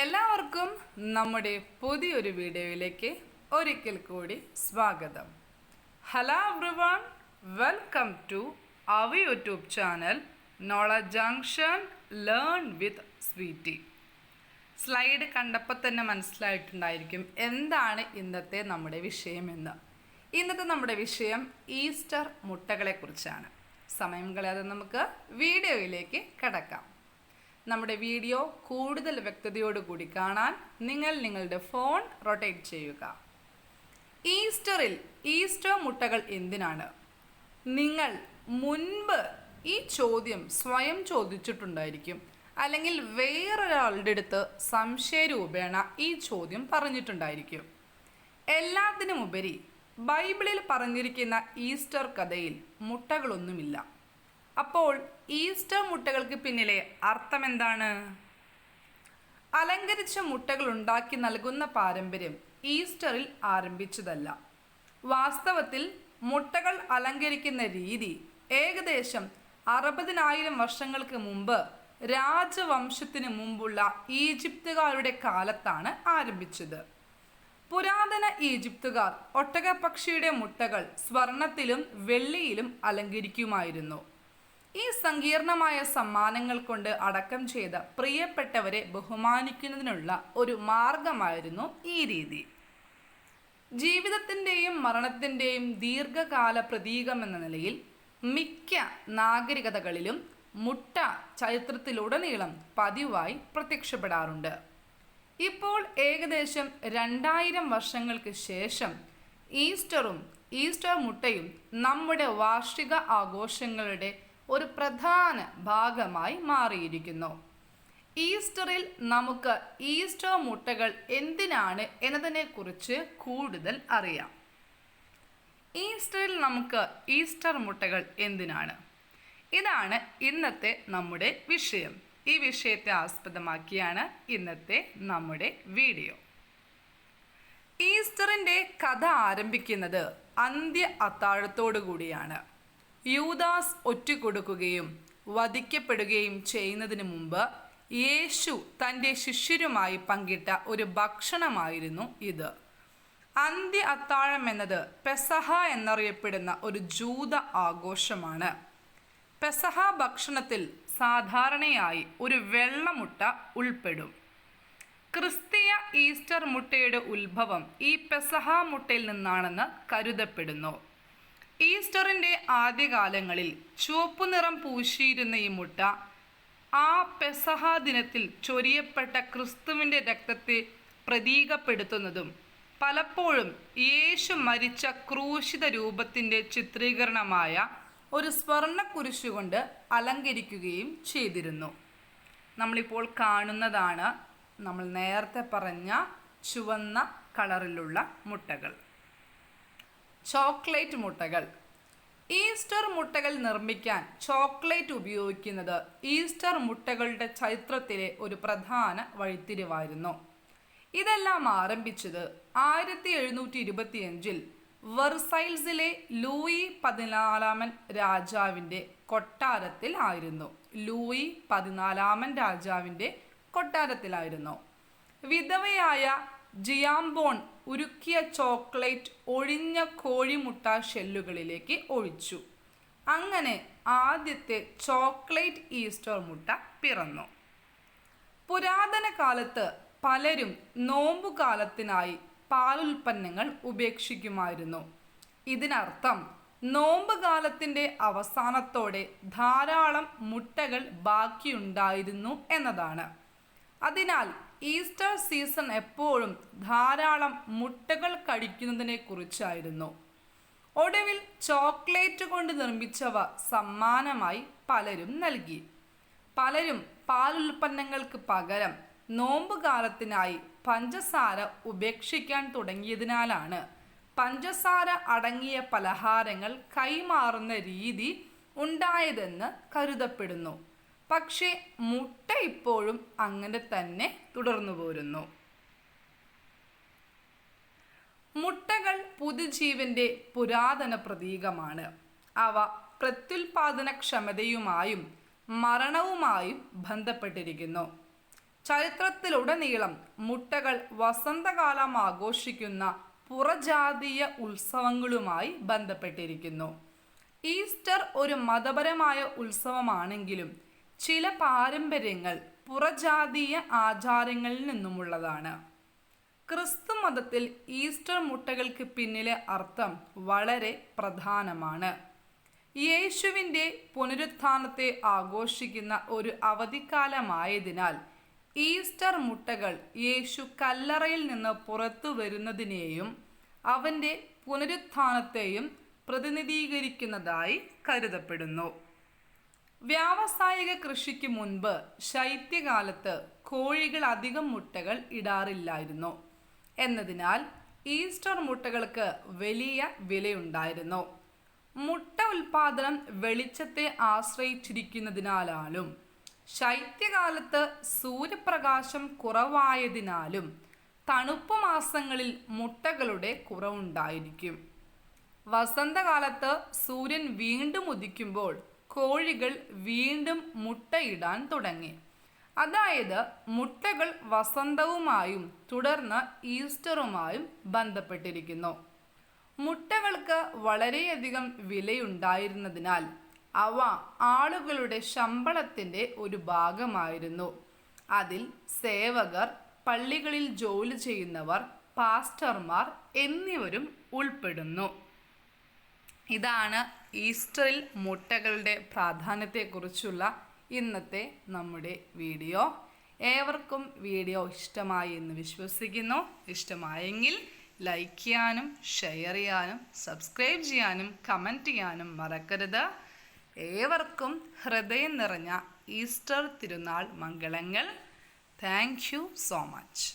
എല്ലാവർക്കും നമ്മുടെ പുതിയൊരു വീഡിയോയിലേക്ക് ഒരിക്കൽ കൂടി സ്വാഗതം. Hello everyone welcome to our YouTube channel knowledge junction learn with Sweety slide കണ്ടപ്പോൾ തന്നെ മനസ്സിലായിട്ടുണ്ടായിരിക്കും എന്താണ് ഇന്നത്തെ നമ്മുടെ വിഷയമെന്ന് ഇന്നത്തെ നമ്മുടെ വിഷയം ഈസ്റ്റർ മുട്ടകളെക്കുറിച്ചാണ്. സമയം കളയാതെ നമുക്ക് വീഡിയോയിലേക്ക് കടക്കാം. നമ്മുടെ വീഡിയോ കൂടുതൽ വ്യക്തതയോടുകൂടി കാണാൻ നിങ്ങൾ നിങ്ങളുടെ ഫോൺ റൊട്ടേറ്റ് ചെയ്യുക. ഈസ്റ്ററിൽ ഈസ്റ്റർ മുട്ടകൾ എന്തിനാണ്? നിങ്ങൾ മുൻപ് ഈ ചോദ്യം സ്വയം ചോദിച്ചിട്ടുണ്ടായിരിക്കും. അല്ലെങ്കിൽ വേറൊരാളുടെ അടുത്ത് സംശയരൂപേണ ഈ ചോദ്യം പറഞ്ഞിട്ടുണ്ടായിരിക്കും. എല്ലാത്തിനുമുപരി ബൈബിളിൽ പറഞ്ഞിരിക്കുന്ന ഈസ്റ്റർ കഥയിൽ മുട്ടകളൊന്നുമില്ല. അപ്പോൾ ഈസ്റ്റർ മുട്ടകൾക്ക് പിന്നിലെ അർത്ഥം എന്താണ് അലങ്കരിച്ച മുട്ടകൾ ഉണ്ടാക്കി നൽകുന്ന പാരമ്പര്യം ഈസ്റ്ററിൽ ആരംഭിച്ചതല്ല. വാസ്തവത്തിൽ മുട്ടകൾ അലങ്കരിക്കുന്ന രീതി ഏകദേശം അറുപതിനായിരം വർഷങ്ങൾക്ക് മുമ്പ് രാജവംശത്തിന് മുമ്പുള്ള ഈജിപ്തുകാരുടെ കാലത്താണ് ആരംഭിച്ചത്. പുരാതന ഈജിപ്തുകാർ ഒട്ടകപ്പക്ഷിയുടെ മുട്ടകൾ സ്വർണത്തിലും വെള്ളിയിലും അലങ്കരിക്കുമായിരുന്നു. ഈ സങ്കീർണമായ സമ്മാനങ്ങൾ കൊണ്ട് അടക്കം ചെയ്ത പ്രിയപ്പെട്ടവരെ ബഹുമാനിക്കുന്നതിനുള്ള ഒരു മാർഗമായിരുന്നു ഈ രീതി. ജീവിതത്തിന്റെയും മരണത്തിന്റെയും ദീർഘകാല പ്രതീകമെന്ന നിലയിൽ മിക്ക നാഗരികതകളിലും മുട്ട ചരിത്രത്തിലുടനീളം പതിവായി പ്രത്യക്ഷപ്പെടാറുണ്ട്. ഇപ്പോൾ ഏകദേശം രണ്ടായിരം വർഷങ്ങൾക്ക് ശേഷം ഈസ്റ്ററും ഈസ്റ്റർ മുട്ടയും നമ്മുടെ വാർഷിക ആഘോഷങ്ങളുടെ ഒരു പ്രധാന ഭാഗമായി മാറിയിരിക്കുന്നു. ഈസ്റ്ററിൽ നമുക്ക് ഈസ്റ്റർ മുട്ടകൾ എന്തിനാണ് എന്നതിനെക്കുറിച്ച് കൂടുതൽ അറിയാം. ഈസ്റ്ററിൽ നമുക്ക് ഈസ്റ്റർ മുട്ടകൾ എന്തിനാണ്? ഇതാണ് ഇന്നത്തെ നമ്മുടെ വിഷയം. ഈ വിഷയത്തെ ആസ്പദമാക്കിയാണ് ഇന്നത്തെ നമ്മുടെ വീഡിയോ. ഈസ്റ്ററിന്റെ കഥ ആരംഭിക്കുന്നത് അന്ത്യ അത്താഴത്തോടു കൂടിയാണ്. യൂദാസ് ഒറ്റുകൊടുക്കുകയും വധിക്കപ്പെടുകയും ചെയ്യുന്നതിന് മുമ്പ് യേശു തന്റെ ശിഷ്യരുമായി പങ്കിട്ട ഒരു ഭക്ഷണമായിരുന്നു ഇത്. അന്ത്യ അത്താഴം എന്നത് പെസഹ എന്നറിയപ്പെടുന്ന ഒരു ജൂത ആഘോഷമാണ്. പെസഹ ഭക്ഷണത്തിൽ സാധാരണയായി ഒരു വെള്ളമുട്ട ഉൾപ്പെടും. ക്രിസ്തീയ ഈസ്റ്റർ മുട്ടയുടെ ഉത്ഭവം ഈ പെസഹ മുട്ടയിൽ നിന്നാണെന്ന് കരുതപ്പെടുന്നു. ഈസ്റ്ററിന്റെ ആദ്യകാലങ്ങളിൽ ചുവപ്പു നിറം പൂശിയിരുന്ന ഈ മുട്ട ആ പെസഹ ദിനത്തിൽ ചൊരിയപ്പെട്ട ക്രിസ്തുവിന്റെ രക്തത്തെ പ്രതീകപ്പെടുത്തുന്നതും പലപ്പോഴും യേശു മരിച്ച ക്രൂശിത രൂപത്തിന്റെ ചിത്രീകരണമായ ഒരു സ്വർണ കുരിശുകൊണ്ട് അലങ്കരിക്കുകയും ചെയ്തിരുന്നു. നമ്മളിപ്പോൾ കാണുന്നതാണ് നമ്മൾ നേരത്തെ പറഞ്ഞ ചുവന്ന കളറിലുള്ള മുട്ടകൾ. ചോക്ലേറ്റ് മുട്ടകൾ. ഈസ്റ്റർ മുട്ടകൾ നിർമ്മിക്കാൻ ചോക്ലേറ്റ് ഉപയോഗിക്കുന്നത് ഈസ്റ്റർ മുട്ടകളുടെ ചരിത്രത്തിലെ ഒരു പ്രധാന വഴിത്തിരിവായിരുന്നു. ഇതെല്ലാം ആരംഭിച്ചത് ആയിരത്തി എഴുന്നൂറ്റി ഇരുപത്തിയഞ്ചിൽ വെർസൈൽസിലെ ലൂയി പതിനാലാമൻ രാജാവിന്റെ കൊട്ടാരത്തിൽ ആയിരുന്നു. ലൂയി പതിനാലാമൻ രാജാവിന്റെ കൊട്ടാരത്തിലായിരുന്നു. വിധവയായ ജിയാംബോൺ ഉരുക്കിയ ചോക്ലേറ്റ് ഒഴിഞ്ഞ കോഴിമുട്ട ഷെല്ലുകളിലേക്ക് ഒഴിച്ചു. അങ്ങനെ ആദ്യത്തെ ചോക്ലേറ്റ് ഈസ്റ്റർ മുട്ട പിറന്നു. പുരാതന കാലത്ത് പലരും നോമ്പുകാലത്തിനായി പാലുൽപ്പന്നങ്ങൾ ഉപേക്ഷിക്കുമായിരുന്നു. ഇതിനർത്ഥം നോമ്പ് കാലത്തിന്റെ അവസാനത്തോടെ ധാരാളം മുട്ടകൾ ബാക്കിയുണ്ടായിരുന്നു എന്നതാണ്. അതിനാൽ ഈസ്റ്റർ സീസൺ എപ്പോഴും ധാരാളം മുട്ടകൾ കഴിക്കുന്നതിനെ കുറിച്ചായിരുന്നു. ഒടുവിൽ ചോക്ലേറ്റ് കൊണ്ട് നിർമ്മിച്ചവ സമ്മാനമായി പലരും നൽകി. പലരും പാലുൽപ്പന്നങ്ങൾക്ക് പകരം നോമ്പുകാലത്തിനായി പഞ്ചസാര ഉപേക്ഷിക്കാൻ തുടങ്ങിയതിനാലാണ് പഞ്ചസാര അടങ്ങിയ പലഹാരങ്ങൾ കൈമാറുന്ന രീതി ഉണ്ടായതെന്ന് കരുതപ്പെടുന്നു. പക്ഷേ മുട്ട ഇപ്പോഴും അങ്ങനെ തന്നെ തുടർന്നു പോരുന്നു. മുട്ടകൾ പുതുജീവന്റെ പുരാതന പ്രതീകമാണ്. അവ പ്രത്യുൽപാദനക്ഷമതയുമായും മരണവുമായും ബന്ധപ്പെട്ടിരിക്കുന്നു. ചരിത്രത്തിലുടനീളം മുട്ടകൾ വസന്തകാലം ആഘോഷിക്കുന്ന പുറജാതീയ ഉത്സവങ്ങളുമായി ബന്ധപ്പെട്ടിരിക്കുന്നു. ഈസ്റ്റർ ഒരു മതപരമായ ഉത്സവമാണെങ്കിലും ചില പാരമ്പര്യങ്ങൾ പുറജാതീയ ആചാരങ്ങളിൽ നിന്നുമുള്ളതാണ്. ക്രിസ്തു മതത്തിൽ ഈസ്റ്റർ മുട്ടകൾക്ക് പിന്നിലെ അർത്ഥം വളരെ പ്രധാനമാണ്. യേശുവിന്റെ പുനരുത്ഥാനത്തെ ആഘോഷിക്കുന്ന ഒരു അവധിക്കാലമായതിനാൽ ഈസ്റ്റർ മുട്ടകൾ യേശു കല്ലറയിൽ നിന്ന് പുറത്തു വരുന്നതിനെയും അവന്റെ പുനരുത്ഥാനത്തെയും പ്രതിനിധീകരിക്കുന്നതായി കരുതപ്പെടുന്നു. വ്യാവസായിക കൃഷിക്ക് മുൻപ് ശൈത്യകാലത്ത് കോഴികൾ അധികം മുട്ടകൾ ഇടാറില്ലായിരുന്നു. എന്നതിനാൽ ഈസ്റ്റർ മുട്ടകൾക്ക് വലിയ വിലയുണ്ടായിരുന്നു. മുട്ട ഉൽപാദനം വെളിച്ചത്തെ ആശ്രയിച്ചിരിക്കുന്നതിനാലും ശൈത്യകാലത്ത് സൂര്യപ്രകാശം കുറവായതിനാലും തണുപ്പ് മാസങ്ങളിൽ മുട്ടകളുടെ കുറവുണ്ടായിരിക്കും. വസന്തകാലത്ത് സൂര്യൻ വീണ്ടും ഉദിക്കുമ്പോൾ കോഴികൾ വീണ്ടും മുട്ടയിടാൻ തുടങ്ങി. അതായത് മുട്ടകൾ വസന്തവുമായും തുടർന്ന് ഈസ്റ്ററുമായും ബന്ധപ്പെട്ടിരിക്കുന്നു. മുട്ടകൾക്ക് വളരെയധികം വിലയുണ്ടായിരുന്നതിനാൽ അവ ആളുകളുടെ ശമ്പളത്തിന്റെ ഒരു ഭാഗമായിരുന്നു. അതിൽ സേവകർ പള്ളികളിൽ ജോലി ചെയ്യുന്നവർ പാസ്റ്റർമാർ എന്നിവരും ഉൾപ്പെടുന്നു. ഇതാണ് ഈസ്റ്ററിൽ മുട്ടകളുടെ പ്രാധാന്യത്തെക്കുറിച്ചുള്ള ഇന്നത്തെ നമ്മുടെ വീഡിയോ. ഏവർക്കും വീഡിയോ ഇഷ്ടമായി എന്ന് വിശ്വസിക്കുന്നു. ഇഷ്ടമായെങ്കിൽ ലൈക്ക് ചെയ്യാനും ഷെയർ ചെയ്യാനും സബ്സ്ക്രൈബ് ചെയ്യാനും കമന്റ് ചെയ്യാനും മറക്കരുത്. ഏവർക്കും ഹൃദയം നിറഞ്ഞ ഈസ്റ്റർ തിരുനാൾ മംഗളങ്ങൾ. Thank you so much